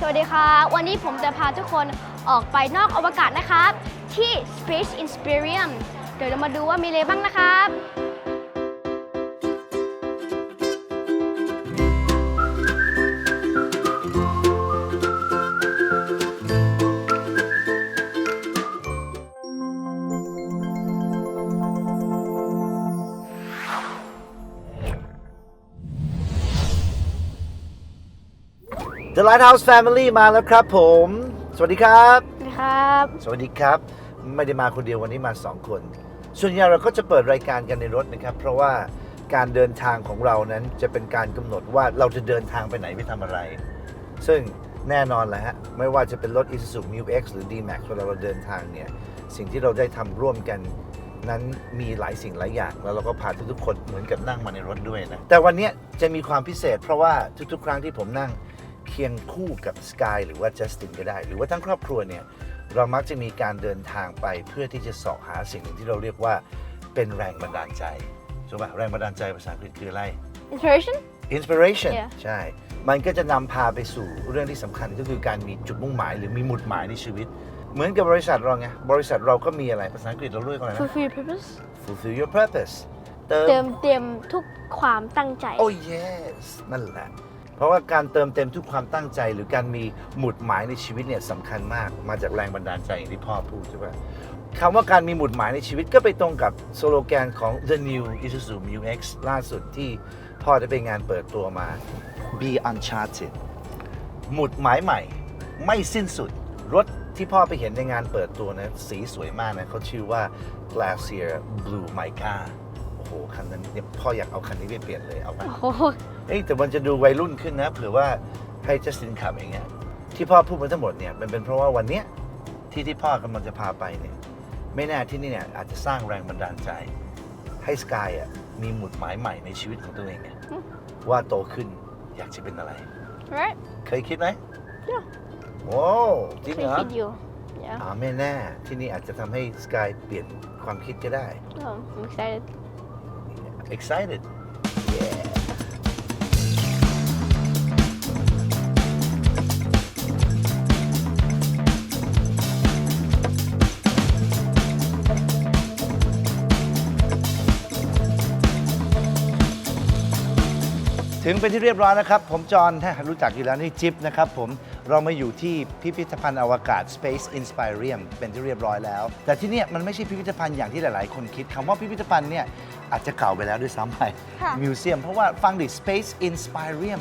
สวัสดีครับวันนี้ผมจะพาทุกคนออกไปนอกอวกาศนะครับ ที่ Space Inspirium เดี๋ยวเรามาดูว่ามีอะไรบ้างนะครับ The Lighthouse Family มาแล้วครับผม สวัสดีครับนะครับ สวัสดีครับ ไม่ได้มาคนเดียววันนี้มาสองคน ส่วนใหญ่เราก็จะเปิดรายการกันในรถนะครับ เพราะว่าการเดินทางของเรานั้นจะเป็นการกำหนดว่าเราจะเดินทางไปไหนไปทำอะไร ซึ่งแน่นอนแหละฮะ ไม่ว่าจะเป็นรถ Isuzu Mu X หรือ D-Max เวลาเราเดินทางเนี่ย สิ่งที่เราได้ทำร่วมกันนั้นมีหลายสิ่งหลายอย่าง แล้วเราก็พาทุกๆคนเหมือนกับนั่งมาในรถด้วยนะ แต่วันเนี้ยจะมีความพิเศษเพราะว่าทุกๆ ครั้งที่ผมนั่งเคียงคู่กับสกายหรือว่าจัสตินก็ได้ หรือว่าทั้งครอบครัวเนี่ยเรามักจะมีการเดินทางไปเพื่อที่จะเสาะหาสิ่งหนึ่งที่เราเรียกว่าเป็นแรงบันดาลใจใช่ปะแรงบันดาลใจภาษาอังกฤษคืออะไร Inspiration inspiration Yeah. ใช่ มันก็จะนำพาไปสู่เรื่องที่สำคัญก็คือการมีจุดมุ่งหมายหรือมีหมุดหมายในชีวิต เหมือนกับบริษัทเราไง บริษัทเราก็มีอะไร ภาษาอังกฤษเราเรียกว่าอะไรนะ Fulfill your purpose fulfill your purpose เติมเติมเต็มทุกความตั้งใจโอ้ yes นั่นแหละ เพราะว่าการเติมเต็มทุกความตั้งใจ หรือการมีหมุดหมายในชีวิตเนี่ยสำคัญมากมาจากแรงบันดาลใจอย่างที่พ่อพูดใช่ปะคำว่าการมีหมุดหมายในชีวิตก็ไปตรงกับสโลแกนของ The New Isuzu Mu X ล่าสุดที่พ่อได้ไปงานเปิดตัวมา Be Uncharted หมุดหมายใหม่ ไม่สิ้นสุด รถที่พ่อไปเห็นในงานเปิดตัวนะ สีสวยมากนะเขาชื่อว่า Glacier Blue Mica โอ้โห คันนั้นเนี่ยพ่ออยากเอาคันนี้ไปเปลี่ยนเลยเอาไป เอ้ยแต่มันจะดูวัยรุ่นขึ้นนะเผื่อว่าให้จัสตินขับเองเนี่ยที่พ่อพูดมาทั้งหมดเนี่ยมันเป็นเพราะว่าวันเนี้ยที่ที่พ่อกำลังจะพาไปเนี่ยไม่แน่ที่นี่เนี่ยอาจจะสร้างแรงบันดาลใจ ให้สกายอะมีหมุดหมายใหม่ในชีวิตของตัวเองเนี่ยว่าโตขึ้นอยากจะเป็นอะไร right เคยคิดไหม Yeah. โอ้จริงเคเหยรอคิดอยู่ yeah อ่าไม่แน่ที่นี่อาจจะทำให้สกายเปลี่ยนความคิดก็ได้ oh, I'm excited excited ถึงเป็นที่เรียบร้อยนะครับ ผมจอห์นถ้ารู้จักอยู่แล้วนี่จิ๊บนะครับผมเรามาอยู่ที่พิพิธภัณฑ์อวกาศ Space Inspirium เป็นที่เรียบร้อยแล้ว แต่ที่เนี่ยมันไม่ใช่พิพิธภัณฑ์อย่างที่หลาย ๆ คนคิดคำว่าพิพิธภัณฑ์เนี่ยอาจจะเก่าไปแล้วด้วยซ้ำไปค่ะ มิวเซียมเพราะว่าฟังดิ Space Inspirium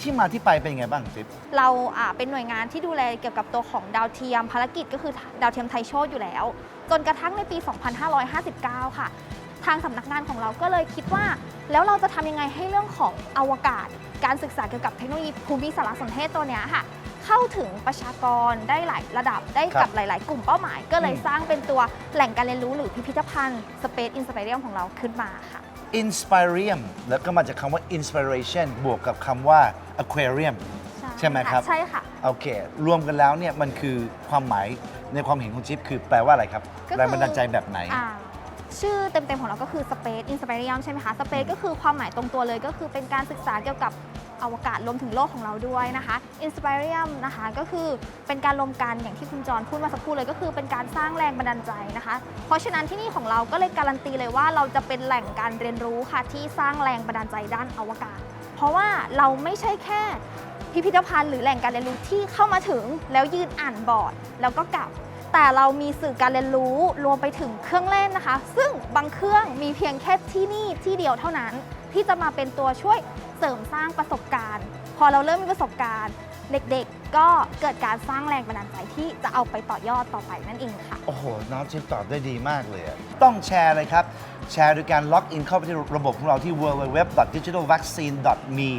ที่มาที่ไปเป็นยังไงบ้างจิ๊บ เราอ่าเป็นหน่วยงานที่ดูแลเกี่ยวกับตัวของดาวเทียมภารกิจก็คือดาวเทียมไทยโชตอยู่แล้ว จนกระทั่งในปี 2559 ค่ะ ทางสำนักงานของเราก็เลยคิดว่า แล้วเราจะทำยังไงให้เรื่องของอวกาศ การศึกษาเกี่ยวกับเทคโนโลยีภูมิสารสนเทศตัวเนี้ยค่ะ เข้าถึงประชากรได้หลายระดับได้ครักับบหลาย ๆ กลุ่มเป้าหมาย ก็เลยอืมสร้างเป็นตัวแหล่งการเรียนรู้หรือพิพิธภัณฑ์ Space Inspirium ของเราขึ้นมาค่ะ Inspirium แล้วก็มาจากคำว่า inspiration บวกกับคำว่า aquarium ใช่ไหมครับ ใช่ค่ะ โอเค รวมกันแล้วเนี่ยมันคือความหมายในความเห็นของจิ๊บคือแปลว่าอะไรครับก็คือแรงบันดาลใจแบบไหนอ่า ชื่อเต็มๆของเราก็คือ Space Inspirium ใช่ไหมคะ Space ก็คือความหมายตรงตัวเลยก็คือเป็นการศึกษาเกี่ยวกับอวกาศรวมถึงโลกของเราด้วยนะคะ Inspirium นะคะก็คือเป็นการรวมกันอย่างที่คุณจรพูดมาสักครู่เลยก็คือเป็นการสร้างแรงบันดาลใจนะคะ เพราะฉะนั้นที่นี่ของเราก็เลยการันตีเลยว่าเราจะเป็นแหล่งการเรียนรู้ค่ะที่สร้างแรงบันดาลใจด้านอวกาศ เพราะว่าเราไม่ใช่แค่พิพิธภัณฑ์หรือแหล่งการเรียนรู้ที่เข้ามาถึงแล้วยืนอ่านบอร์ดแล้วก็กลับ แต่เรามีสื่อการเรียนรู้รวมไปถึงเครื่องเล่นนะคะ ซึ่งบางเครื่องมีเพียงแค่ที่นี่ที่เดียวเท่านั้น ที่จะมาเป็นตัวช่วยเสริมสร้างประสบการณ์ พอเราเริ่มมีประสบการณ์ เด็กๆ ก็เกิดการสร้างแรงบันดาลใจที่จะเอาไปต่อยอดต่อไปนั่นเองค่ะ โอ้โห น้องจิ๊บตอบได้ดีมากเลยอะต้องแชร์เลยครับ แชร์โดยการล็อกอินเข้าไปที่ระบบของเราที่ www.digitalvaccine.me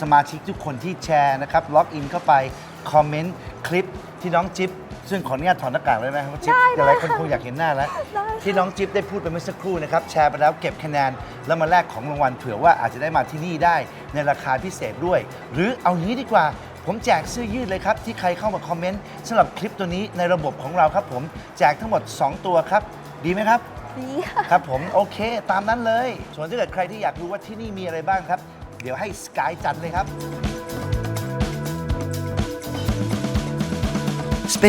สมาชิกทุกคนที่แชร์นะครับ ล็อกอินเข้าไป คอมเมนต์คลิปที่น้องจิ๊บซึ่งขออนุญาตถอดหน้ากากเลยนะครับจิ๊บได้ได้หลายคนคงอยากเห็นหน้าแล้ว ที่น้องจิ๊บได้พูดไปเมื่อสักครู่นะครับ แชร์ไปแล้วเก็บคะแนน แล้วมาแลกของรางวัลเผื่อว่าอาจจะได้มาที่นี่ได้ในราคาพิเศษด้วย หรือเอางี้ดีกว่าผมแจกเสื้อยืดเลยครับ ที่ใครเข้ามาคอมเมนต์สำหรับคลิปตัวนี้ในระบบของเราครับ ผมแจกทั้งหมด 2 ตัวครับ ดีไหมครับดีค่ะครับผมโอเค ตามนั้นเลย ส่วนถ้าเกิดใครที่อยากรู้ว่าที่นี่มีอะไรบ้างครับ เดี๋ยวให้สกายจัดเลยครับ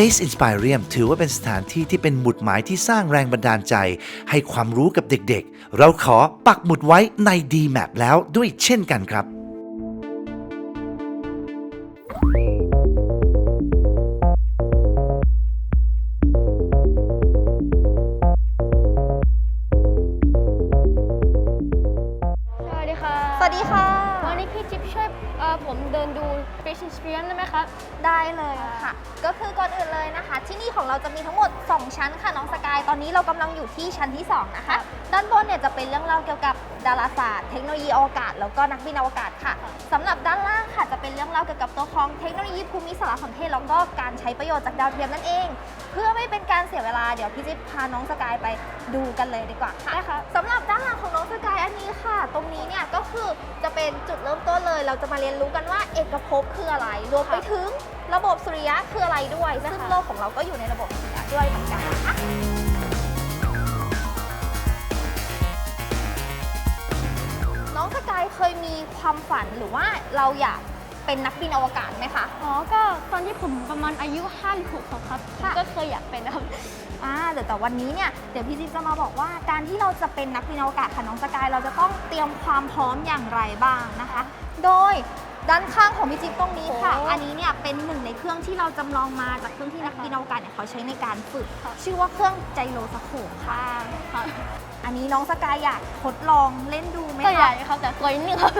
Space Inspirium ถือว่าเป็นสถานที่ที่เป็นหมุดหมายที่สร้างแรงบันดาลใจ ให้ความรู้กับเด็กๆ เราขอปักหมุดไว้ใน DMAP แล้วด้วยเช่นกันครับ สวัสดีค่ะ สวัสดีค่ะ วันนี้พี่จิ๊บช่วย เอ่อผมเดินดู Space Experience ได้ไหมครับ ได้เลยค่ะ ก็คือก่อนอื่นเลยนะคะ ที่นี่ของเราจะมีทั้งหมด 2 ชั้นค่ะน้องสกาย ตอนนี้เรากำลังอยู่ที่ชั้นที่ 2 นะคะ ด้านบนเนี่ยจะเป็นเรื่องเล่าเกี่ยวกับดาราศาสตร์ เทคโนโลยีอวกาศ แล้วก็นักบินอวกาศค่ะสำหรับด้านล่างค่ะจะเป็นเรื่องเล่าเกี่ยวกับตัวของเทคโนโลยีภูมิสารสนเทศแล้วก็การใช้ประโยชน์จากดาวเทียมนั่นเอง เพื่อไม่เป็นการเสียเวลาเดี๋ยวพี่จิ๊บพาน้องสกายไปดูกันเลยดีกว่าค่ะได้ค่ะสำหรับด้านหลังของน้องสกายอันนี้ค่ะ ตรงนี้เนี่ยก็คือจะเป็นจุดเริ่มต้นเลย เราจะมาเรียนรู้กันว่าเอกภพคืออะไร รวมไปถึงระบบสุริยะคืออะไรด้วย ซึ่งโลกของเราก็อยู่ในระบบสุริยะด้วยเหมือนกันนะคะน้องสกายเคยมีความฝันหรือว่าเราอยาก เป็นนักบินอวกาศไหมคะ อ๋อ ก็ตอนที่ผมประมาณอายุ5หรือ6ครับค่ะ ก็เคยอยากเป็นนะครับ อ่าเดี๋ยวแต่วันนี้เนี่ยเดี๋ยวพี่จิ๊บจะมาบอกว่าการที่เราจะเป็นนักบินอวกาศค่ะน้องสกายเราจะต้องเตรียมความพร้อมอย่างไรบ้างนะคะ โดยด้านข้างของพี่จิ๊บตรงนี้ค่ะ โอ้อันนี้เนี่ยเป็นหนึ่งในเครื่องที่เราจำลองมาจากเครื่องที่นักบินอวกาศเนี่ยเขาใช้ในการฝึกชื่อว่าเครื่องไจโรสโคปค่ะ ครับอันนี้น้องสกายอยากทดลองเล่นดูไหมก็ใหญ่คะครับแต่ตัวนิดนึงครับ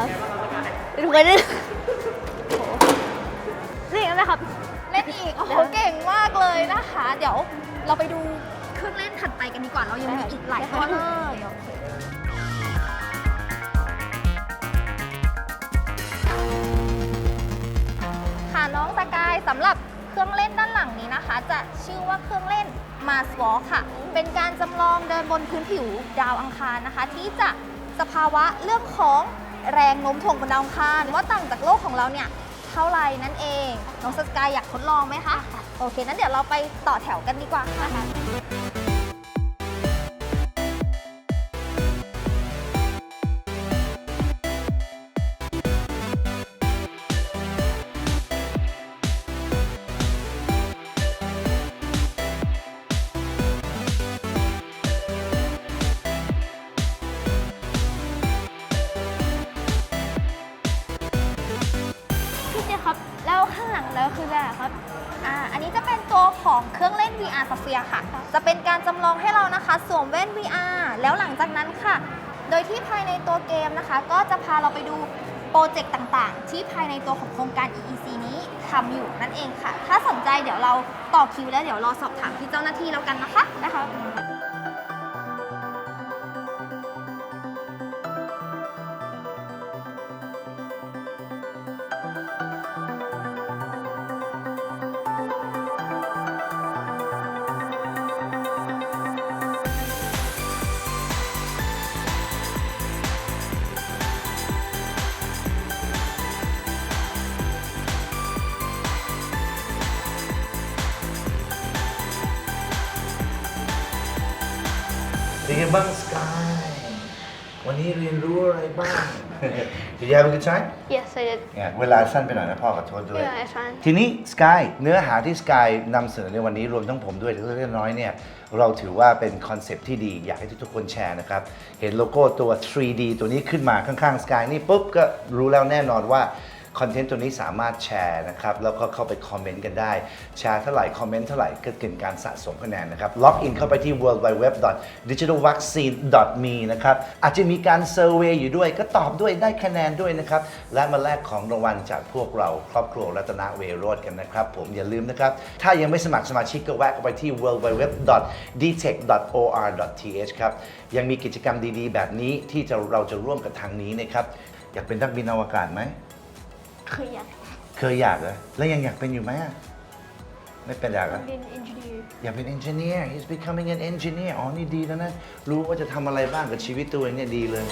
ครับดูกันดิโอ้โหนี่กันไหมครับ เล่นอีก โอ้โห เก่งมากเลยนะคะ เดี๋ยวเราไปดูเครื่องเล่นถัดไปกันดีกว่า เรายังมีอีกหลายตัวเลยโอเคค่ะน้องสกายสำหรับเครื่องเล่นด้านหลังนี้นะคะ จะชื่อว่าเครื่องเล่น Mars Walk ค่ะ เป็นการจำลองเดินบนพื้นผิวดาวอังคารนะคะ ที่จะสภาวะเรื่องของ แรงโน้มถ่วงบนดาวอังคารว่าต่างจากโลกของเราเนี่ยเท่าไหรนั่นเอง น้องสกายอยากทดลองไหมคะ โอเค นั้นเดี๋ยวเราไปต่อแถวกันดีกว่าค่ะ คืออะไรครับ อ่า อันนี้จะเป็นตัวของเครื่องเล่น VR Sphere ค่ะ จะเป็นการจำลองให้เรานะคะสวมแว่น VR แล้วหลังจากนั้นค่ะ โดยที่ภายในตัวเกมนะคะ ก็จะพาเราไปดูโปรเจกต์ต่างๆ ที่ภายในตัวของโครงการ EEC นี้ทำอยู่นั่นเองค่ะ ถ้าสนใจเดี๋ยวเราต่อคิวแล้วเดี๋ยวรอสอบถามที่เจ้าหน้าที่แล้วกันนะคะนะคะ เป็นไงบ้างสกายวันนี้เรียนรู้อะไรบ้าง Did you have a good time yes I did เนี่ยเวลาสั้นไปหน่อยนะพ่อขอโทษด้วย yeah it's fine ทีนี้สกายเนื้อหาที่สกายนำเสนอในวันนี้รวมทั้งผมด้วยเล็กๆน้อยๆเนี่ยเราถือว่าเป็นคอนเซปต์ที่ดี อยากให้ทุกๆคนแชร์นะครับ เห็นโลโก้ตัว 3D ตัวนี้ขึ้นมาข้างๆสกายนี่ปุ๊บก็รู้แล้วแน่นอนว่า คอนเทนต์ตัวนี้สามารถแชร์นะครับ แล้วก็เข้าไปคอมเมนต์กันได้ แชร์เท่าไหร่ คอมเมนต์เท่าไหร่ก็เกิดการสะสมคะแนนนะครับ ล็อกอินเข้าไปที่ worldbyweb.digitalvaccine.me นะครับ อาจจะมีการเซอร์เวยอยู่ด้วย ก็ตอบด้วยได้คะแนนด้วยนะครับ และมาแลกของรางวัลจากพวกเราครอบครัวรัตนเวโรดกันนะครับ ผมอย่าลืมนะครับ ถ้ายังไม่สมัครสมาชิกก็แวะเข้าไปที่ worldbyweb.dtech.or.th ครับ ยังมีกิจกรรมดีๆ แบบนี้ที่จะเราจะร่วมกับทางนี้นะครับ อยากเป็นนักบินอวกาศไหม คืออยากเคยอยากเหรอแล้วยังอยากเป็นอยู่ไหมอะไม่เป็นอยากเหรอ เป็น engineer อยากเป็น engineer he's becoming an engineer อ๋อ นี่ดีแล้วนะ รู้ว่าจะทำอะไรบ้างกับชีวิตตัวเองเนี่ยดีเลย